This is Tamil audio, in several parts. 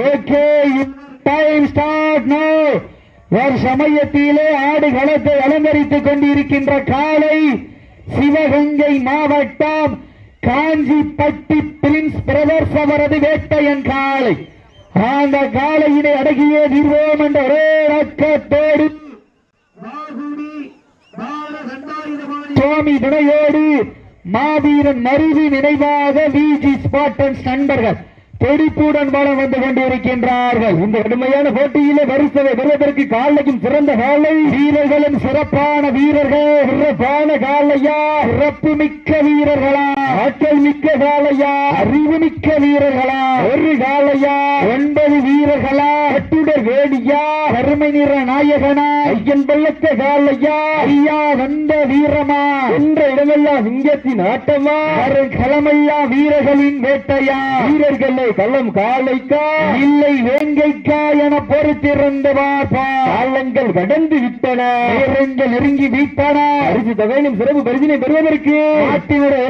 Okay time start no. ஒரு சமயத்திலே ஆடு களத்தை அலங்கரித்துக் கொண்டிருக்கின்ற காலை சிவகங்கை மாவட்டம் காஞ்சிப்பட்டி பிரின்ஸ் பிரதர்ஸ் அவரது வேட்டையன் காளை அந்த காளையினை அடகியே தீர்வோம் என்ற ஒரே நோக்கத்தோடு சுவாமி துணையோடு மாவீரன் மருவி நினைவாக விஜி ஸ்பாட்டன்ஸ் நண்பர்கள் துடிப்புடன் பலம் வந்து கொண்டிருக்கின்றார்கள். இந்த கடுமையான போட்டியிலே வரிசை வருவதற்கு காலையும் சிறந்த காலை. வீரர்களும் சிறப்பான வீரர்கள். சிறப்பான காலையா? சிறப்பு மிக்க வீரர்களா? ஆற்றல் மிக்க காலையா அறிவு மிக்க வீரர்களா? ஒரு காலையா ஒன்பது வீரர்களா? கட்டுடர் வேடியா? கருமை நிற நாயகனா? ஐயன் பள்ளத்த காலையா ஐயா வந்த வீரமா? என்ற இடமெல்லாம் சிங்கத்தின் ஆட்டமா? களமெல்லாம் வீரர்களின் வேட்டையா? வீரர்களை களம் காலைக்கா? இல்லை வேங்கைக்கா என பொறுத்திருந்தவா காலங்கள் கடந்து விட்டன. நேரங்கள் நெருங்கி வீட்டன அரிசி தகையிலும் சிறப்பு பரிசினை பெறுவதற்கு. நாட்டினுடைய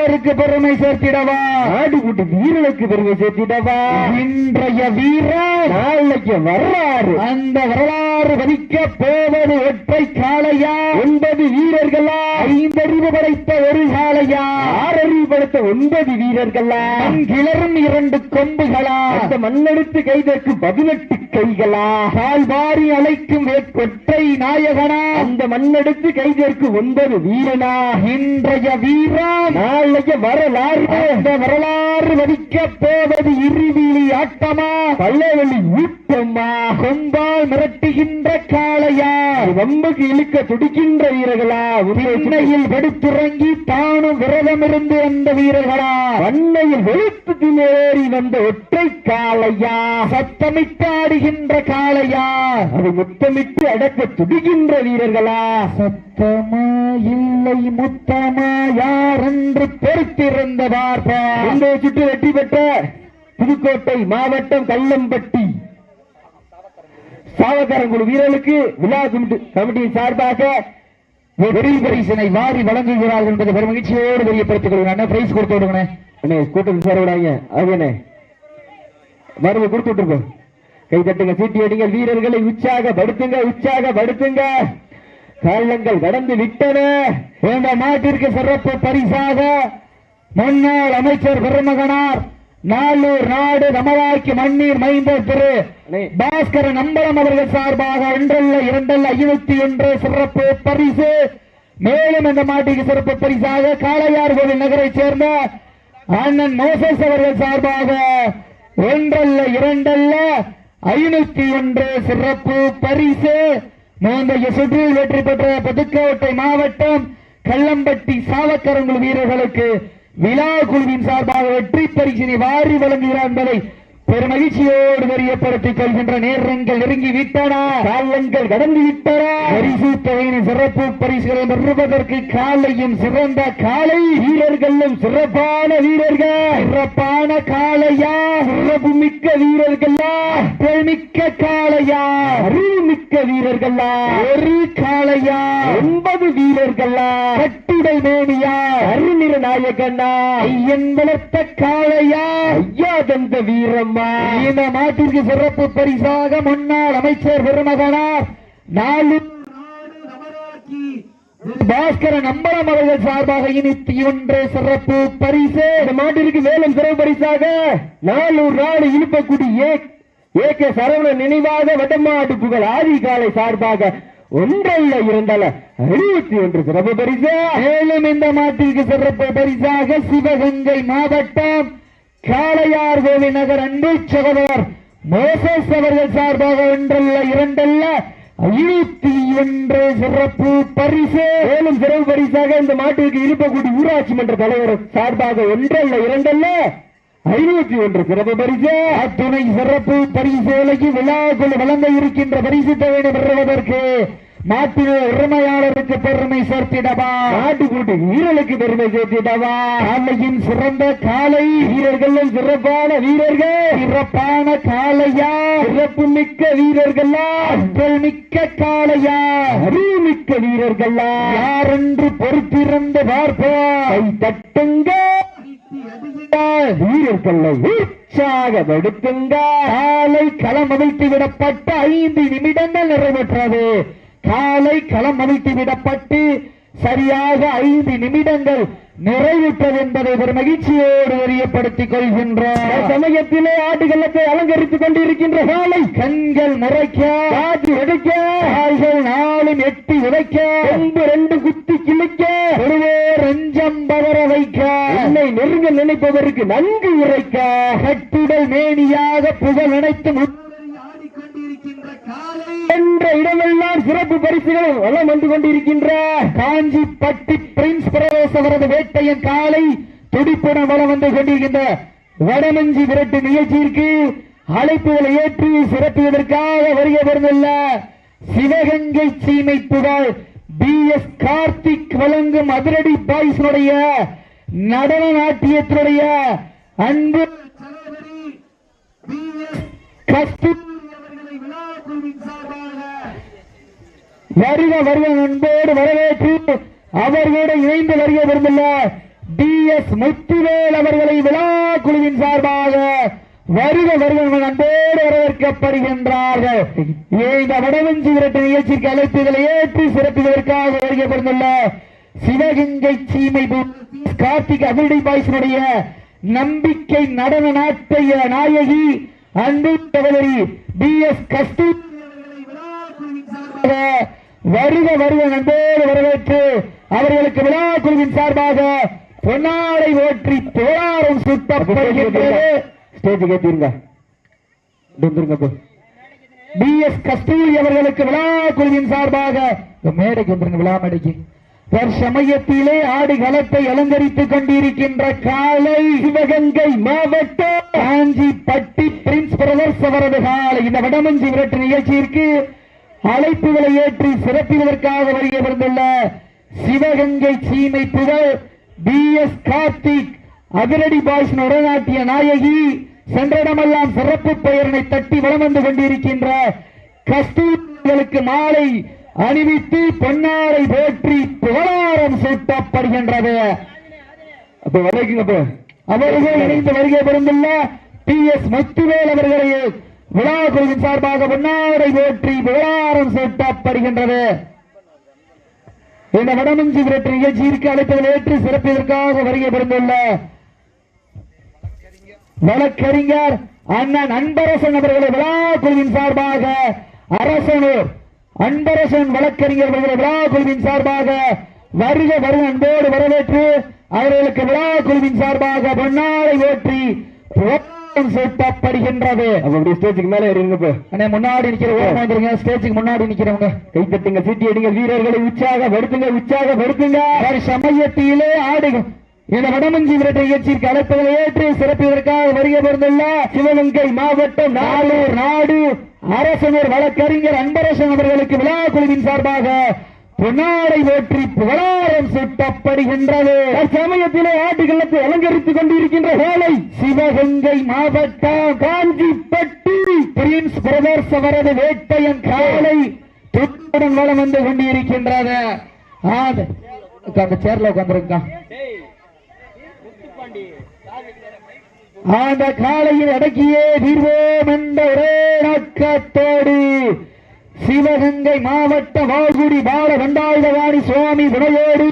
உரிமையாளருக்கு பெருமை சேர்த்திடவா? நாடுகுட்டு வீரனுக்கு பெருமை சேர்த்திடவா? இன்றைய வீரர் நாளைக்கு வரலாறு. அந்த வரலாறு வதிக்க போவது ஒற்றை காளையா ஒன்பது வீரர்களா? ஐந்தறிவு படைத்த ஒரு காளையா ஆறறிவு படைத்த ஒன்பது வீரர்களா? கிளறும் இரண்டு கொம்புகளா? அந்த மண்ணெடுத்து கைதற்கு பதினெட்டு கைகளா வாரி அழைக்கும் வேட்கொற்றை நாயகனா. அந்த மண்ணெடுத்து கைதற்கு ஒன்பது வீரனா இன்றைய வீரா நாளைய வரலாறு. அந்த வரலாறு வதிக்க போவது இருவிழி ஆட்டமா? பல்லவெளி ஊட்டமா கொம்பால் மிரட்டுகின்ற காளையா? வம்புக்கு இழுக்க துடிக்கின்ற வீரர்களா? உண்மையில் வெடுத்துறங்கி தானும் விரதம் இருந்து வந்த வீரர்களா? வண்மையில் வெளுத்து திணறி வந்த ஒற்றை காளையா? சத்தமிட்டு ஆடுகின்ற காளையா? அது முத்தமிட்டு அடக்க துடிக்கின்ற வீரர்களா? சத்தமா இல்லை முத்தமா யார் என்று பொறுத்திருந்த இந்த சுற்று வெற்றி பெற்ற புதுக்கோட்டை மாவட்டம் கல்லம்பட்டி சாவக்காரங்குழு வீரர்களுக்கு விழா கமிட்டி கமிட்டியின் சார்பாக வெற்றி பரிசனை வாரி வழங்குகிறார்கள் என்பதை பெரும் மகிழ்ச்சியோடு தெரியப்படுத்திக் கொள்கிறேன். பிரைஸ் கொடுத்து விடுங்க கூட்டத்தில் சேர விடாங்க அண்ணே மருந்து கொடுத்து விட்டுருக்கோம் கை தட்டுங்க சீட்டி அடிங்க வீரர்களை உற்சாகப்படுத்துங்க உற்சாகப்படுத்துங்க. காலங்கள் கடந்து விட்டன. இந்த நாட்டிற்கு சிறப்பு பரிசாக முன்னாள் அமைச்சர் பெருமகனார் நாளூர் நாடு நமவாக்கி மண்ணீர் மைந்த திரு பாஸ்கர நம்பலம் அவர்கள் சார்பாக ஒன்றல்ல இரண்டல்ல ஐநூத்தி ஒன்று சிறப்பு பரிசு. மேலும் இந்த மாட்டிற்கு சிறப்பு பரிசாக காளையார் கோவில் நகரைச் சேர்ந்த அண்ணன் மோசஸ் அவர்கள் சார்பாக ஒன்றல்ல இரண்டல்ல ஐநூத்தி ஒன்று சிறப்பு பரிசு முந்தைய சுற்றில் வெற்றி பெற்ற புதுக்கோட்டை மாவட்டம் கள்ளம்பட்டி சாவக்கரங்குள் வீரர்களுக்கு விழா குழுவின் சார்பாக வெற்றி பரிசினை வாரி வழங்குகிறார் என்பதை பெருமகிழ்ச்சியோடு தெரியப்படுத்திக் கொள்கின்ற நேரங்கள் நெருங்கி விட்டன. காலங்கள் கடந்து விட்டன. பரிசு தொகையின் சிறப்பு பரிசுகளை பெறுவதற்கு காலையும் சிறந்த காலை. வீரர்களும் சிறப்பான வீரர்கள். சிறப்பான காலையா சிறப்பு மிக்க வீரர்களா. மிக்க காளையா. அறிவு மிக்க வீரர்களா. ஒரு காலையா ஒன்பது வீரர்களா. கட்டுடை மேனியா. அருநிற நாயகனா. ஐயன் வளர்த்த காலையா ஐயா தந்த வீரம்மா இந்த நாட்டிற்கு சிறப்பு பரிசாக முன்னாள் அமைச்சர் பெருமகனார் நாலு பாஸ்கர நம்பரம் அவர்கள் சார்பாக இனித்து ஒன்று சிறப்பு பரிசு. இந்த மாட்டிற்கு மேலும் சிறப்பு பரிசாக நாலூர் நாடு இழுப்பக்குடி ஏ ஏ கே சரவண நினைவாக வடமாடு புகழ் ஆதி காலை சார்பாக ஒன்றல்ல இரண்டல்ல அறுபத்தி ஒன்று சிறப்பு பரிசு. மேலும் இந்த மாட்டிற்கு சிறப்பு பரிசாக சிவகங்கை மாவட்டம் காளையார் கோவில் நகர் அன்பு சகோதரர் மோசஸ் அவர்கள் சார்பாக ஒன்றல்ல இரண்டல்ல ஐநூத்தி ஒன்று சிறப்பு பரிசு. மேலும் சிறப்பு பரிசாக இந்த மாட்டிற்கு இருப்பக்கூடிய ஊராட்சி மன்ற தலைவர் சார்பாக ஒன்றல்ல இரண்டல்ல ஐநூத்தி ஒன்று சிறப்பு பரிசு. அத்துணை சிறப்பு பரிசோலைக்கு விழாக்குள் வழங்க இருக்கின்ற பரிசு தொகையினை பெறுவதற்கு நாட்டின உரிமையாளருக்கு பெருமை சேர்த்திடவா? நாட்டுக்கூட்டு வீரர்களுக்கு பெருமை சேர்த்திடவா? காலையின் சிறந்த காலை வீரர்களும் சிறப்பான வீரர்கள். சிறப்பான காளையா? சிறப்பு மிக்க வீரர்களா? ஆற்றல் மிக்க காளையா? அறிவு மிக்க வீரர்களா? யாரென்று பொறுத்திருந்து பார்ப்போம். தட்டுங்க. வீரர்களை உற்சாகப்படுத்துங்க காலை களம் அவிழ்த்து விடப்பட்ட ஐந்து நிமிடங்கள் நிறைவேற்றது. காலை களம் அவிழ்த்து விடப்பட்டு சரியாக ஐந்து நிமிடங்கள் நிறைவுற்றது என்பதை ஒரு மகிழ்ச்சியோடு தெரியப்படுத்திக் கொள்கின்றோம் சமயத்திலே ஆடுகளத்தை அலங்கரித்துக் கொண்டிருக்கின்ற காலை கண்கள் முறைக்க காற்று உடைக்க காய்கள் நாளும் எட்டி உதைக்க ரெண்டு ரெண்டு குத்தி கிழிக்க ஒருவே ரஞ்சம் பவர வைக்க என்னை நெருங்க நினைப்பவருக்கு நன்கு உரைக்க. கட்டுடல் மேனியாக புகழ் அனைத்தும் என்ற இடமெல்லாம் சிறப்பு பரிசுகள் வளம் வந்து கொண்டிருக்கின்ற காஞ்சி பட்டி பிரின்ஸ் பிரதேச அவரது வேட்டையன் காலை துடிப்புடன் வளம் வந்து கொண்டிருக்கின்ற வடமஞ்சி விரட்டு நிகழ்ச்சியிற்கு அழைப்புகளை ஏற்றி சிறப்பியதற்காக வருகை வருந்துள்ள சிவகங்கை சீமை புகழ் பி எஸ் கார்த்திக் வழங்கும் அதிரடி பாய்ஸனுடைய நடன நாட்டியத்தினுடைய அன்பு கஸ்தூரி சார்பாக வருக வருக நண்போடு வரவேற்று அவர்களோடு இணைந்து வருகை வருந்துள்ள டி எஸ் முத்துவேல் அவர்களை விழா குழுவின் சார்பாக வருக வருக அன்போடு வரவேற்கப்படுகின்றார்கள். இந்த வடவஞ்சி விரட்டு நிகழ்ச்சிக்கு அழைப்புகளை ஏற்று சிறப்பிதற்காக வருகை பிறந்துள்ள சிவகங்கை சீமை கார்த்திக் அபிடி பாய்ஸினுடைய நம்பிக்கை நடன நாட்டிய நாயகி அன்பு சகோதரி பி எஸ் கஸ்தூரி வருக வருக நண்போடு வரவேற்று அவர்களுக்கு விழா குழுவின் சார்பாக பொன்னாடை ஓற்றி போராடும் சுட்டப்படுகின்றது. ஸ்டேஜ் கேட்டீங்க பி. எஸ் கஸ்தூரி அவர்களுக்கு விழா குழுவின் சார்பாக மேடைக்கு வந்துருங்க விழா மேடைக்கு. தற்சமயத்திலே ஆடுகளத்தை அலங்கரித்துக் கொண்டிருக்கின்ற காலை சிவகங்கை மாவட்டம் காஞ்சிப்பட்டி பிரின்ஸ் பிரதர்ஸ் அவரது காலை. இந்த வடமஞ்சி விரட்டு நிகழ்ச்சியிற்கு அழைப்புகளை ஏற்றி சிறப்பிடுவதற்காக வருகை வந்துள்ள சிவகங்கை சீமை புகழ் பி எஸ் கார்த்திக் அதிரடி பாய்ஸ் உடனாட்டிய நாயகி சென்றடமெல்லாம் சிறப்பு பெயரினை தட்டி வளம் வந்து கொண்டிருக்கின்ற கஸ்தூரிகளுக்கு மாலை அணிவித்து பொன்னாரை போற்றி சூட்டப்படுகின்றது. அப்ப வரைக்கும் அப்ப. அவர்கள் இணைந்து வருகை பெறுந்துள்ள டி எஸ் முத்துவேல் அவர்களை விழா குழுவின் சார்பாக பொன்னாடை போற்றி புகழாரம் சூட்டப்படுகின்றது. இந்த வடமஞ்சி விரட்டு நிகழ்ச்சியிற்கு அழைப்பதில் ஏற்று சிறப்பதற்காக வருகை பெறுந்துள்ள வழக்கறிஞர் அண்ணன் அன்பரசன் அவர்களை விழா குழுவின் சார்பாக அரசனூர் அன்பரசன் வழக்கறிஞர் அவர்களை விழா குழுவின் சார்பாக வருக வருக அன்போடு வரவேற்று அவர்களுக்கு விழா குழுவின் சார்பாக பொன்னாடை ஓற்றி சூட்டப்படுகின்றது. அப்படி ஸ்டேஜுக்கு மேல ஏறிங்க அண்ணே முன்னாடி நிக்கிற ஓரமா வந்துருங்க ஸ்டேஜுக்கு முன்னாடி நிக்கிறவங்க கை தட்டுங்க சீட்டி அடிங்க வீரர்களை உற்சாகப்படுத்துங்க உற்சாகப்படுத்துங்க ஒரு சமயத்திலே ஆடுக. இந்த வடமஞ்சி விரட்டு நிகழ்ச்சிக்கு அழைப்புகளை ஏற்று சிறப்பிற்காக வருகை பிறந்துள்ள சிவகங்கை மாவட்டம் நாளூர் நாடு அரசனர் வழக்கறிஞர் அன்பரசன் அவர்களுக்கு விழா குழுவின் சார்பாக பொன்னாடை போற்றி புகழாரம் சுட்டப்படுகின்றது. சமயத்திலே ஆட்டுகளத்தை அலங்கரித்துக் கொண்டிருக்கின்ற வேலை சிவகங்கை மாவட்டம் காஞ்சிப்பட்டி. பிரின்ஸ் பிரதர்ஸ் அவரது வேட்டையன் காலை துட்டுடன் வளம் வந்து கொண்டிருக்கின்றது. அந்த சேர்ல உட்காந்துருக்கான் அந்த காலையில் அடக்கியே தீர்வோம் என்ற ஒரே நோக்கத்தோடு சிவகங்கை மாவட்ட வாகுடி பால வண்டாயுதவாணி சுவாமி வினையோடு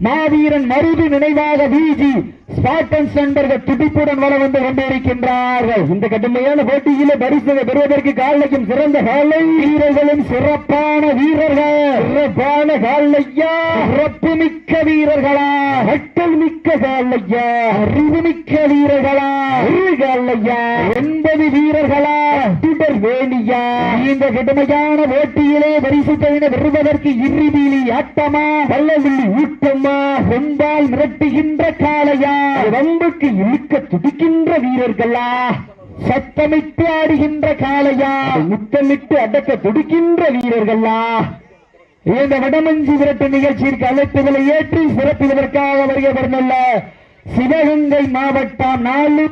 மாவீரன் மருது நினைவாக வீஜி ஸ்பாட்டன்ஸ் நண்பர்கள் துடிப்புடன் வர வந்து கொண்டிருக்கின்றார்கள். இந்த கடுமையான போட்டியிலே பரிசுகளை பெறுவதற்கு காலையும் சிறந்த காலை. வீரர்களும் சிறப்பான வீரர்கள். சிறப்பான காலையா. சிறப்பு மிக்க வீரர்களா. கட்டல் மிக்க காலையா. அறிவு மிக்க வீரர்களா. ஒரு காலையா. எண்பது வீரர்களா. தொடர் வேணி இந்த கடுமையான போட்டியிலே பரிசு தவிர பெறுவதற்கு இறுதியிலி ஆட்டமா வல்லவில்லி ஊட்டமா கொண்டால் மிரட்டுகின்ற காளையா வம்புக்கு இழுக்க துடிக்கின்ற வீரர்களா சத்தமிட்டு ஆடுகின்ற காளையா முத்தமிட்டு அடக்க துடிக்கின்ற வீரர்களா இந்த வடமஞ்சி விரட்டு நிகழ்ச்சியிற்கு அழைப்புகளை ஏற்றி சிறப்பிடுவதற்காக வருகை வந்துள்ள சிவகங்கை மாவட்டம் நாலு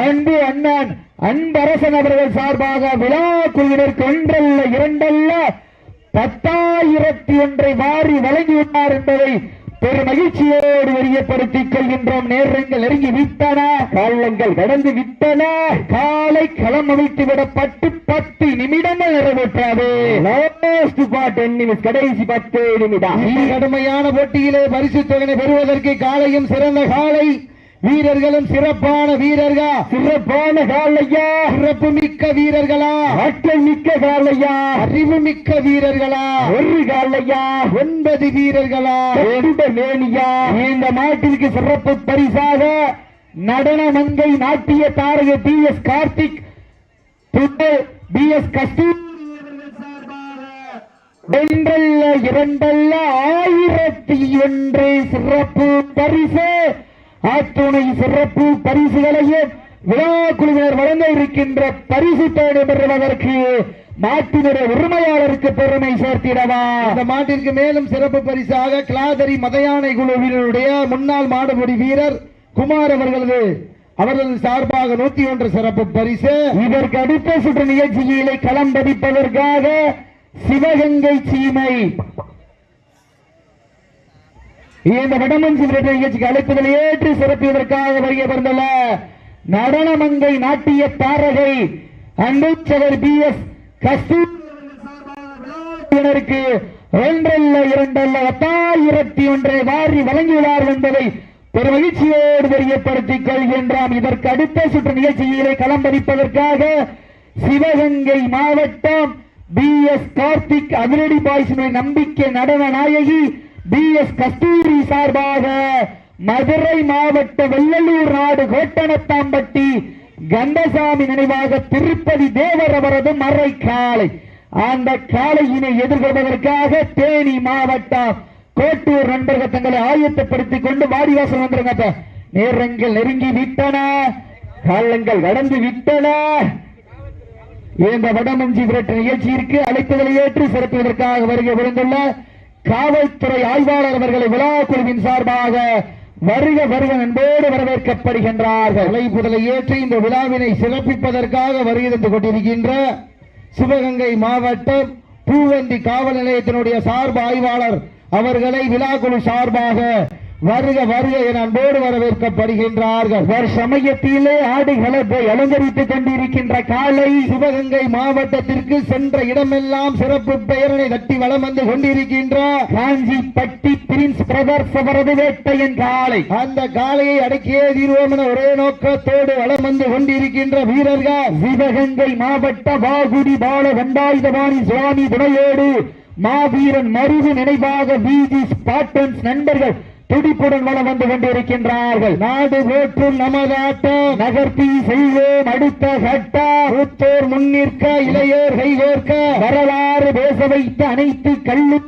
அன்பு அண்ணன் அன்பரசன் அவர்கள் சார்பாக விழா குழுவினருக்கு ஒன்றல்ல இரண்டல்ல பத்தாயிரத்தி ஒன்றை வாரி வழங்கியுள்ளார் என்பதை பெரும் மகிழ்ச்சியோடு தெரியப்படுத்திக் கொள்கின்றோம். நேரங்கள் நெருங்கி விட்டன காலங்கள் கடந்து விட்டன. காலை களம் அமைத்து விடப்பட்டு பத்து நிமிடங்கள் நிறைவேற்றாது. கடைசி பத்து நிமிடம். கடுமையான போட்டியிலே பரிசு தொகை பெறுவதற்கு காலையும் சிறந்த காலை வீரர்களும் சிறப்பான வீரர்கள் சிறப்பான காலையா சிறப்பு மிக்க வீரர்களா? ஆற்றல் மிக்க காலையா அறிவு மிக்க வீரர்களா? ஒரு காலையா ஒன்பது வீரர்களா? மேனியா? இந்த நாட்டிற்கு சிறப்பு பரிசாக நடன மங்கை நாட்டிய தாரக P S Karthik P S Kasthuri ஒன்றல்ல இரண்டல்ல ஆயிரத்தி ஒன்று சிறப்பு பரிசு ஆத்துணை சிறப்பு பரிசுகளையும் விழா குழுவினர் வழங்க இருக்கின்ற பரிசு தேடி பெறுவதற்கு மாட்டினுடைய உரிமையாளருக்கு பெருமை சேர்த்திடவா? இந்த மாட்டிற்கு மேலும் சிறப்பு பரிசாக கிளாதரி மதையானை குழுவினருடைய முன்னாள் மாடுபிடி வீரர் குமார் அவர்களது அவர்களது சார்பாக நூத்தி ஒன்று சிறப்பு பரிசு. இதற்கு அடுத்த சுற்று நிகழ்ச்சியிலே களம் பதிப்பதற்காக சிவகங்கை சீமை இந்த வடமஞ்சி விரட்ட நிகழ்ச்சிக்கு அழைப்புதல் ஏற்று சிறப்பியதற்காக வருகை பிறந்துள்ள நடனமங்கை நாட்டிய தாரகை அன்புச்சவர் பி எஸ் கஸ்தூரிக்கு ஒன்றல்ல இரண்டல்ல பத்தாயிரத்தி ஒன்றை வாரி வழங்கியுள்ளார் என்பதை ஒரு மகிழ்ச்சியோடு தெரியப்படுத்திக் கொள்கின்றான் இதற்கு அடுத்த சுற்று நிகழ்ச்சியிலே களம் பதிப்பதற்காக சிவகங்கை மாவட்டம் பி எஸ் கார்த்திக் அதிரடி பாய்ஸினுடைய நம்பிக்கை நடன நாயகி பி எஸ் கஸ்தூரி சார்பாக மதுரை மாவட்ட வெள்ளலூர் நாடு கோட்டனத்தாம்பட்டி கந்தசாமி நினைவாக திருப்பதி தேவர் அவரது மறை காலை அந்த காளையினை எதிர்கொள்வதற்காக தேனி மாவட்டம் கோட்டூர் நண்பர்கள் தங்களை ஆயத்தப்படுத்திக் கொண்டு வாடிவாசல் வந்துருங்க நேரங்கள் நெருங்கி விட்டன. காலங்கள் கடந்து விட்டன. இந்த வடமஞ்சி விரட்டு நிகழ்ச்சியிற்கு அழைப்புகளை ஏற்று சிறப்புவதற்காக வருகை விழுந்துள்ள காவல்துறை ஆய்வாளர் அவர்களை விழா குழுவின் சார்பாக வருக வருக என்போடு வரவேற்கப்படுகின்றார்கள். அழைப்புதலை ஏற்றி இந்த விழாவினை சிறப்பிப்பதற்காக வருகை தந்து கொண்டிருக்கின்ற சிவகங்கை மாவட்டம் பூவந்தி காவல் நிலையத்தினுடைய சார்பு ஆய்வாளர் அவர்களை விழாக்குழு சார்பாக வருக வருக என அன்போடு வரவேற்கப்படுகின்றார்கள். ஒரு சமயத்திலே போய் அலங்கரித்துக் கொண்டிருக்கின்ற காலை சிவகங்கை மாவட்டத்திற்கு சென்ற இடமெல்லாம் சிறப்பு பெயரனை தட்டி வலம் வந்து கொண்டிருக்கின்ற காஞ்சிப்பட்டி பிரின்ஸ் பிரதர்ஸ் அவரது வேட்டையின் காலை. அந்த காலையை அடக்கியே தீர்வோம் என ஒரே நோக்கத்தோடு வலம் வந்து கொண்டிருக்கின்ற வீரர்கள் சிவகங்கை மாவட்ட பாகுடி பால கண்டாயுதபாணி சுவாமி துணையோடு மாவீரன் மருது நினைவாக பிஜி ஸ்பாட்டன்ஸ் நண்பர்கள் துடிப்புடன் வளம் வந்து கொண்டிருக்கின்றார்கள். நாடு போற்றும் நமது ஆட்டம் நகர்த்தி செய்வோம் அடுத்த சட்டா. மூத்தோர் முன்னிற்க இளையோர் கைகோர்க்க. வரலாறு பேச வைத்த அனைத்து கல்லு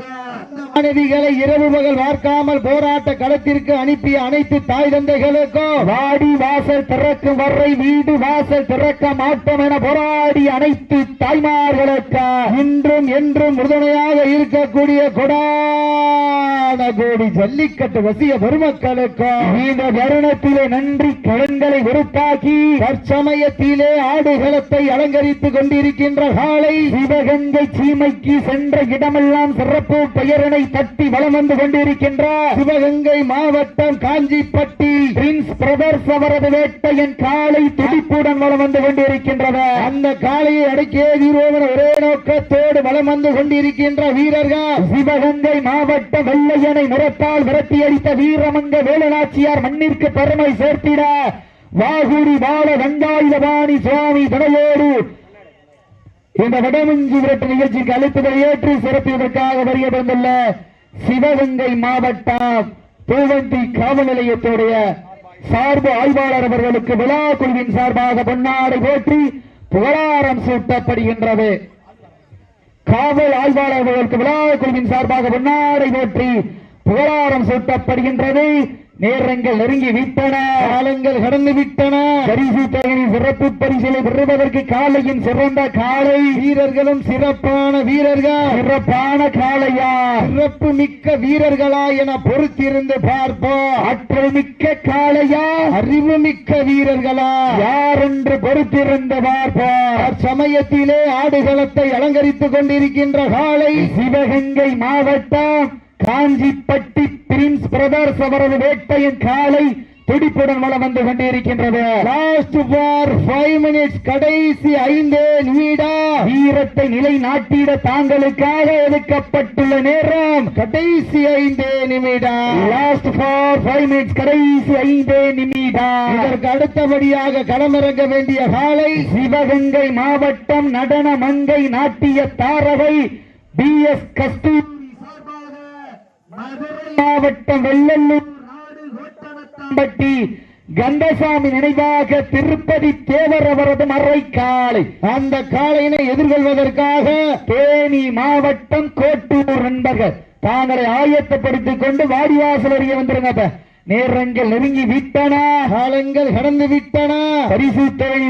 மாணவிகளை இரவு பகல் பார்க்காமல் போராட்ட களத்திற்கு அனுப்பிய அனைத்து தாய் தந்தைகளுக்கும் வாடி வாசல் திறக்கும் வரை வீடு வாசல் திறக்க மாட்டோம் என போராடி அனைத்து தாய்மார்களுக்கு இன்றும் என்றும் உறுதுணையாக இருக்கக்கூடிய கொடான கோடி ஜல்லிக்கட்டு வசிய பெருமக்களுக்கும் இந்த தருணத்திலே நன்றி கடன்களை உருத்தாக்கி தற்சமயத்திலே ஆடுகளத்தை அலங்கரித்துக் கொண்டிருக்கின்ற காலை சிவகங்கை சீமைக்கு சென்ற இடமெல்லாம் சிறப்பு பெயரினை தட்டி வலம் வந்து கொண்டிருக்கின்ற சிவகங்கை மாவட்டம் காஞ்சிப்பட்டி. பிரின்ஸ் பிரதர்ஸ் அவரது வேட்டையின் காலை துடிப்புடன் வளம் வந்து கொண்டிருக்கின்றன அந்த காளையை அடக்கியே தீர்வோம் ஒரே நோக்கத்தோடு வளம் வந்து கொண்டிருக்கின்ற வீரர்கள் சிவகங்கை மாவட்ட வெள்ளையனை நிறத்தால் விரட்டி அடித்த வீரமங்க வேலுநாச்சியார் மண்ணிற்கு பெருமை சேர்த்திட. வாகுடி பால வெங்காயுதபாணி சுவாமி துணையோடு இந்த வடமஞ்சி விரட்டு நிகழ்ச்சிக்கு அழைப்புகளை ஏற்று சிறப்பிப்பதற்காக வருகை வந்துள்ள சிவகங்கை மாவட்டம் பூவந்தி காவல் நிலையத்துடைய சார்பு ஆய்வாளர் அவர்களுக்கு விழா குழுவின் சார்பாக பொன்னாடை போற்றி புகழாரம் சூட்டப்படுகின்றது. காவல் ஆய்வாளர் அவர்களுக்கு விழா குழுவின் சார்பாக பொன்னாடை போற்றி புகழாரம் சூட்டப்படுகின்றது. நேரங்கள் நெருங்கி விட்டன. காலங்கள் கடந்து விட்டன. பரிசு தொகையின் சிறப்பு பரிசிலை பெறுவதற்கு காலையின் சிறந்த காலை. வீரர்களும் சிறப்பான வீரர்கள். சிறப்பான காளையா? சிறப்பு மிக்க வீரர்களா என பொறுத்திருந்து பார்ப்போம். ஆற்றல் மிக்க காளையா? அறிவு மிக்க வீரர்களா? யார் என்று பொறுத்திருந்து பார்ப்போம். சமயத்திலே ஆடுகளத்தை அலங்கரித்துக் கொண்டிருக்கின்ற காலை சிவகங்கை மாவட்டம் காஞ்சிப்பட்டி பிரின்ஸ் பிரதர்ஸ் அவரது வேட்டையின் காலை துடிப்புடன் வளம் வந்து கொண்டிருக்கின்றது. லாஸ்ட் ஃபார் ஃபைவ் மினிட்ஸ் கடைசி ஐந்து நிமிடம். வீரத்தை நிலை நாட்டிட தாங்களுக்காக ஒதுக்கப்பட்டுள்ள நேரம். கடைசி ஐந்து நிமிடம். லாஸ்ட் ஃபார் ஃபைவ் மினிட்ஸ் கடைசி ஐந்து நிமிடம். இதற்கு அடுத்தபடியாக களமிறங்க வேண்டிய காலை. சிவகங்கை மாவட்டம் நடன மங்கை நாட்டிய தாரகை பி எஸ் கஸ்தூரி மாவட்டம் வெள்ளல்லூர் பட்டி கந்தசாமி நினைவாக திருப்பதி தேவர் அவரது மறை காளை அந்த காளையினை எதிர்கொள்வதற்காக தேனி மாவட்டம் கோட்டூர் நண்பர்கள். தாங்களை ஆயத்தப்படுத்திக் கொண்டு வாடிவாசல் அருகே வந்துருங்க நேரங்கள் நெருங்கி விட்டன. காலங்கள் கடந்து விட்டன. பரிசு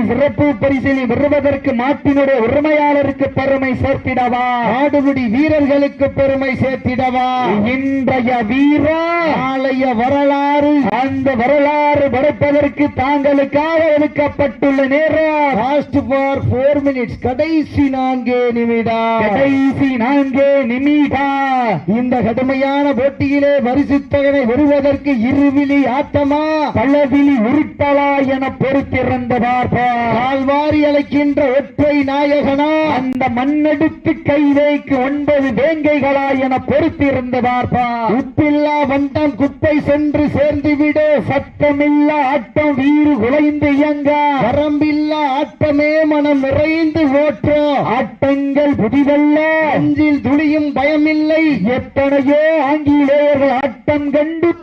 சிறப்பு பரிசினை பெறுவதற்கு மாட்டினுடைய உரிமையாளருக்கு பெருமை சேர்த்திடவா? ஆடுபிடி வீரர்களுக்கு பெருமை சேர்த்திடவா? இன்றைய வீரா நாளைய வரலாறு அந்த வரலாறு படைப்பதற்கு தாங்களுக்காக ஒதுக்கப்பட்டுள்ள நேரம். லாஸ்ட் ஃபார் போர் மினிட்ஸ் கடைசி நான்கே நிமிடம். கடைசி நான்கே நிமிடம். இந்த கடுமையான போட்டியிலே பரிசுத்தகனை வருவதற்கு இரு திருவிழி ஆட்டமா பலவிழி உருட்டலா என பொறுத்திருந்ததார் கால்வாரி அழைக்கின்ற ஒற்றை நாயகனா? அந்த மண்ணெடுத்து கை வைக்கு ஒன்பது வேங்கைகளா என பொறுத்திருந்ததார் உப்பில்லா வண்டம் குப்பை சென்று சேர்ந்துவிடு. சத்தமில்லா ஆட்டம் வீறு குலைந்து இயங்க. வரம்பில்லா ஆட்டமே மனம் நிறைந்து ஓட்டும் ஆட்டங்கள் புதிதல்ல. அஞ்சில் துளியும் பயமில்லை. எத்தனையோ ஆங்கிலேயர்கள் ஆட்டம் கண்டு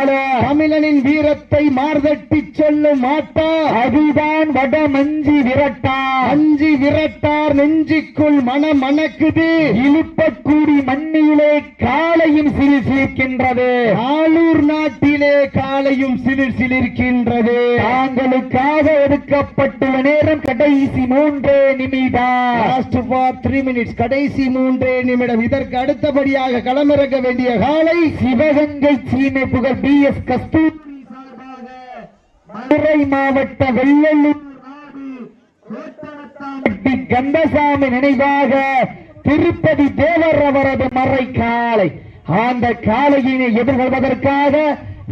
நின்றால தமிழனின் வீரத்தை மார்தட்டி சொல்லும் மாட்டா. அதுதான் வட மஞ்சி விரட்டா. அஞ்சி விரட்டார் நெஞ்சுக்குள் மனம் மணக்குது இழுப்பக்கூடி மண்ணிலே காலையும் சிலிர் சிலிர்க்கின்றது ஆளூர் நாட்டிலே காலையும் சிலிர் சிலிர்க்கின்றது தாங்களுக்காக ஒதுக்கப்பட்டுள்ள நேரம் கடைசி மூன்றே நிமிடம் த்ரீ மினிட்ஸ் கடைசி மூன்றே நிமிடம். இதற்கு அடுத்தபடியாக களமிறங்க வேண்டிய காலை சிவகங்கை சீமை புகழ் டி எஸ் கஸ்தூரி மதுரை மாவட்ட வெள்ளலூர் கந்தசாமி நினைவாக திருப்பதி தேவர் அவரது மறை காலை. அந்த காலையினை எதிர்கொள்வதற்காக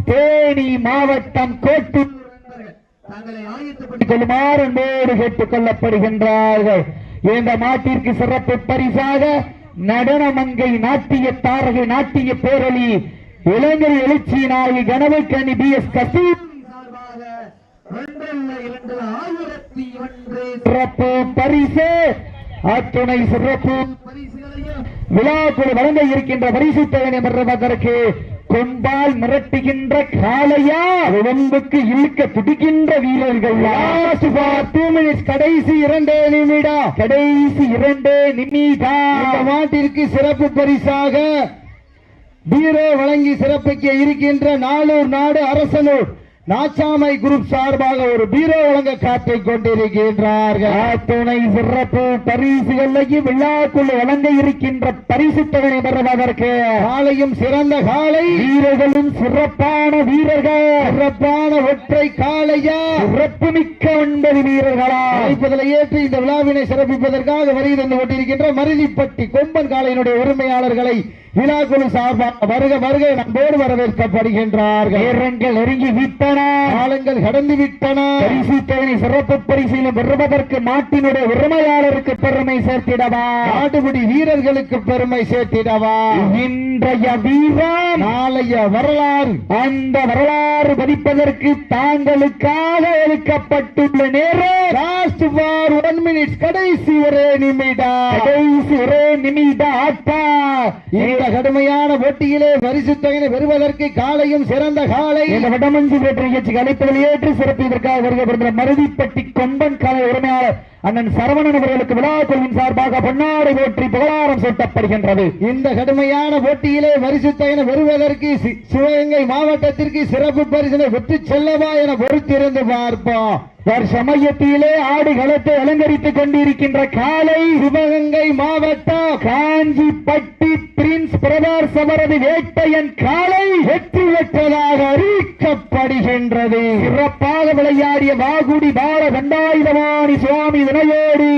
தேனி மாவட்டம் கோட்டூர் தங்களை ஆயத்தப்படுத்திக் கொள்ளுமாறு அன்போடு கேட்டுக் கொள்ளப்படுகின்றார்கள். இந்த மாட்டிற்கு சிறப்பு பரிசாக நடனமங்கை நாட்டிய தாரகை நாட்டிய பேரொளி இளைஞர் எழுச்சி நாயகி கனவுக்கணி பி எஸ் சிறப்பு பரிசு. அத்துணை சிறப்பு. விழாக்குழு வழங்க இருக்கின்ற பரிசு தொகை பெறுவதற்கு கொம்பால் மிரட்டுகின்ற காளையா? உடம்புக்கு இழுக்க துடிக்கின்ற வீரர்கள் கடைசி இரண்டே நிமிடம். கடைசி இரண்டே நிமிடம். மாட்டிற்கு சிறப்பு பரிசாக பீரோ வழங்கி சிறப்பிக்க இருக்கின்ற நாளூர் நாடு அரசனூர். நாச்சாமை குரூப் சார்பாக ஒரு பீரோ வழங்க காத்துக் கொண்டிருக்கின்றார்கள். துணை சிறப்பு பரிசுகளையும் விழாக்குள் வழங்க இருக்கின்ற பரிசு தொகை பெறுவதற்கு காலையும் சிறந்த காலை. வீரர்களும் சிறப்பான வீரர்கள். சிறப்பான ஒற்றை காளையா. சிறப்பு மிக்க ஒன்பது வீரர்களா. அழைப்பதில் ஏற்று இந்த விழாவினை சிறப்பிப்பதற்காக வருகை தந்து கொண்டிருக்கின்ற மருதிப்பட்டி கொம்பன் காளையினுடைய உரிமையாளர்களை விழாக்குழு சார்பாக வருக வருக நம்மோடு வரவேற்கப்படுகின்றார்கள். நெருங்கி விட்டன. காலங்கள் கடந்து விட்டன. பரிசு தொகை சிறப்பு பரிசீலனை பெறுவதற்கு மாட்டினுடைய உரிமையாளருக்கு பெருமை சேர்த்திடவா. நாடுபிடி வீரர்களுக்கு பெருமை சேர்த்திடவா. இன்றைய வீரம் நாளைய வரலாறு. அந்த வரலாறு பதிப்பதற்கு தாங்களுக்காக ஒதுக்கப்பட்டுள்ள நேரம். லாஸ்ட் ஃபார் ஒன் மினிட்ஸ் கடைசி ஒரே நிமிடம். கடைசி ஒரே நிமிட ஆட்டா. இந்த கடுமையான போட்டியிலே பரிசு தொகையை பெறுவதற்கு காலையும் சிறந்த காலை. இந்த வடமஞ்சி வேற்று நிகழ்ச்சிக்கு அழைப்பதில் ஏற்று சிறப்பு இதற்காக வருகப்படுகிற மருதிப்பட்டி கொம்பன் காலை உரிமையாளர் அண்ணன் சரவணன் அவர்களுக்கு விழாக்குழுவின் சார்பாக பொன்னாடை போற்றி புகழாரம் சூட்டப்படுகின்றது. இந்த கடுமையான போட்டியிலே பரிசு தொகையை பெறுவதற்கு சிவகங்கை மாவட்டத்திற்கு சிறப்பு பரிசினை வெற்றி செல்லவா என பொறுத்திருந்து பார்ப்போம். சமயத்திலே ஆடு களத்தை அலங்கரித்துக் கொண்டிருக்கின்ற காலை சிவகங்கை மாவட்டம் காஞ்சிப்பட்டி பிரின்ஸ் பிரதர்ஸ் அவரது வேட்டையன் காலை வெற்றி பெற்றதாக அறிவிக்கப்படுகின்றது. சிறப்பாக விளையாடிய வாகுடி பால தண்டாயுதவாணி சுவாமி இணையேடி